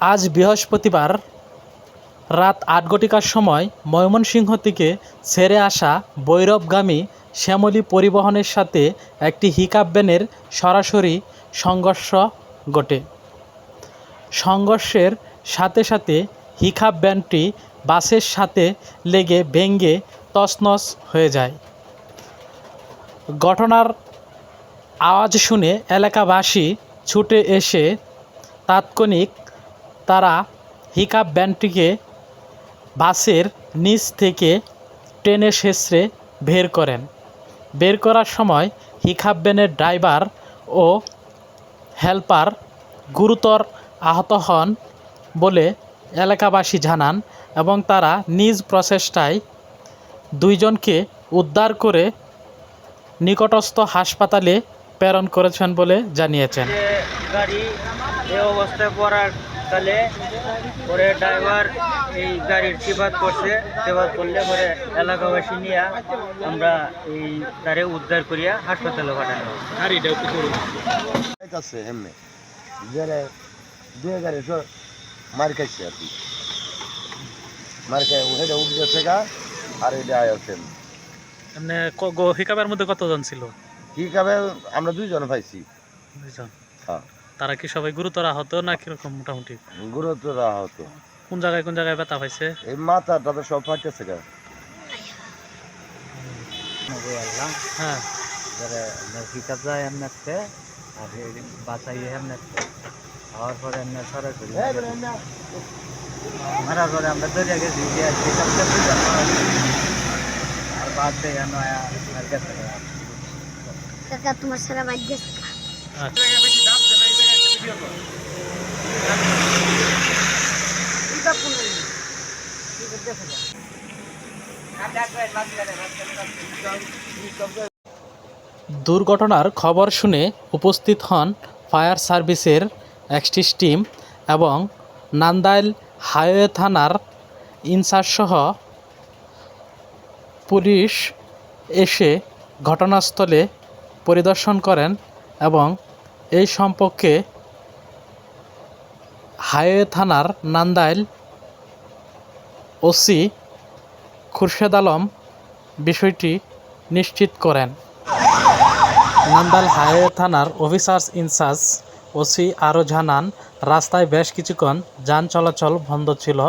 আজ বৃহস্পতিবার রাত আট ঘটিকার সময় ময়মনসিংহ থেকে ছেড়ে আসা বৈরবগামী শ্যামলী পরিবহনের সাথে একটি হিকাপ ভ্যানের সরাসরি সংঘর্ষ ঘটে। সংঘর্ষের সাথে সাথে হিকাপ ভ্যানটি বাসের সাথে লেগে ভেঙে তছনছ হয়ে যায়। ঘটনার আওয়াজ শুনে এলাকাবাসী ছুটে এসে তাৎক্ষণিক তারা হিকাপ ভ্যানটিকে বাসের নিচ থেকে টেনে শেষরে বের করেন। বের করার সময় হিকাপ ভ্যানের ড্রাইভার ও হেল্পার গুরুতর আহত হন বলে এলাকাবাসী জানান এবং তারা নিজ প্রচেষ্টায় দুইজনকে উদ্ধার করে নিকটস্থ হাসপাতালে প্রেরণ করেছেন বলে জানিয়েছেন। গাড়ি এই অবস্থায় পড়ার কালে পরে ড্রাইভার এই গাড়ির টিপাত করছে টিপাত করলে পরে এলাকাবাসী নিয়ে আমরা এই তারে উদ্ধার করিয়া হাসপাতালে পাঠানো আছে এমনি যারা দুই গাড়ি সব মার খাইছে আর কি। মার খাই ওটা উঠতেছে গা আর এটা আছে মানে হিকাপের মধ্যে কতজন ছিল? কি খাবে আমরা দুইজন পাইছি। দুইজন। হ্যাঁ। তারা কি সবাই গুরুতর আহত না কীরকম মোটামুটি? গুরুত্ব রাখা হতো কোন জায়গায় কোন জায়গায় ব্যথা পাইছে? এই মাথাটা তো সব ফাটতেছে গা। হ্যাঁ। যায় এমনিতে আর এমনিতে হওয়ার পরে এমনি সরাসরি মারার পরে আমরা দরিয়া গেছি গিয়ে আর বাদ দিয়ে নয়া আর কাকা তোমার সারা বাদ গেছে। আচ্ছা। দুর্ঘটনার খবর শুনে উপস্থিত হন ফায়ার সার্ভিসের এক্সটিস টিম এবং নান্দাইল হাইওয়ে থানার ইনচার্জসহ পুলিশ এসে ঘটনাস্থলে পরিদর্শন করেন এবং এই সম্পর্কে হাইওয়ে থানার নান্দাইল ওসি খুরশেদ আলম বিষয়টি নিশ্চিত করেন। নান্দাল হাইওয়ে থানার অফিসার্স ইনচার্জ ওসি আরও জানান, রাস্তায় বেশ কিছুক্ষণ যান চলাচল বন্ধ ছিল।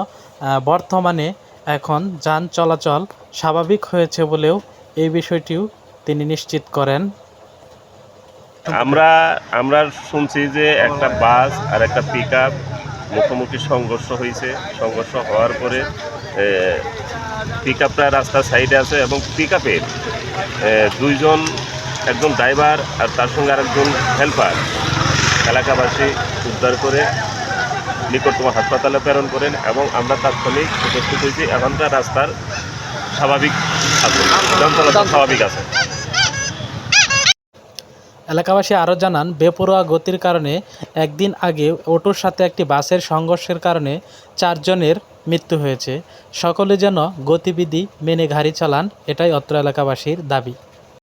বর্তমানে এখন যান চলাচল স্বাভাবিক হয়েছে বলেও এই বিষয়টিও তিনি নিশ্চিত করেন। আমরা আমরা শুনছি যে একটা বাস আর একটা পিক মুখোমুখি সংঘর্ষ হয়েছে। সংঘর্ষ হওয়ার পরে পিক আপটা রাস্তার সাইডে আছে এবং পিক আপের দুইজন একজন ড্রাইভার আর তার সঙ্গে আরেকজন হেল্পার এলাকাবাসী উদ্ধার করে নিকটতম হাসপাতালে প্রেরণ করেন এবং আমরা তাৎক্ষণিক উপস্থিত হয়েছি। এখনকার রাস্তার স্বাভাবিক আছে স্বাভাবিক আছে। এলাকাবাসী আরও জানান, বেপরোয়া গতির কারণে একদিন আগে অটোর সাথে একটি বাসের সংঘর্ষের কারণে চারজনের মৃত্যু হয়েছে। সকলে যেন গতিবিধি মেনে গাড়ি চালান, এটাই অত্র এলাকাবাসীর দাবি।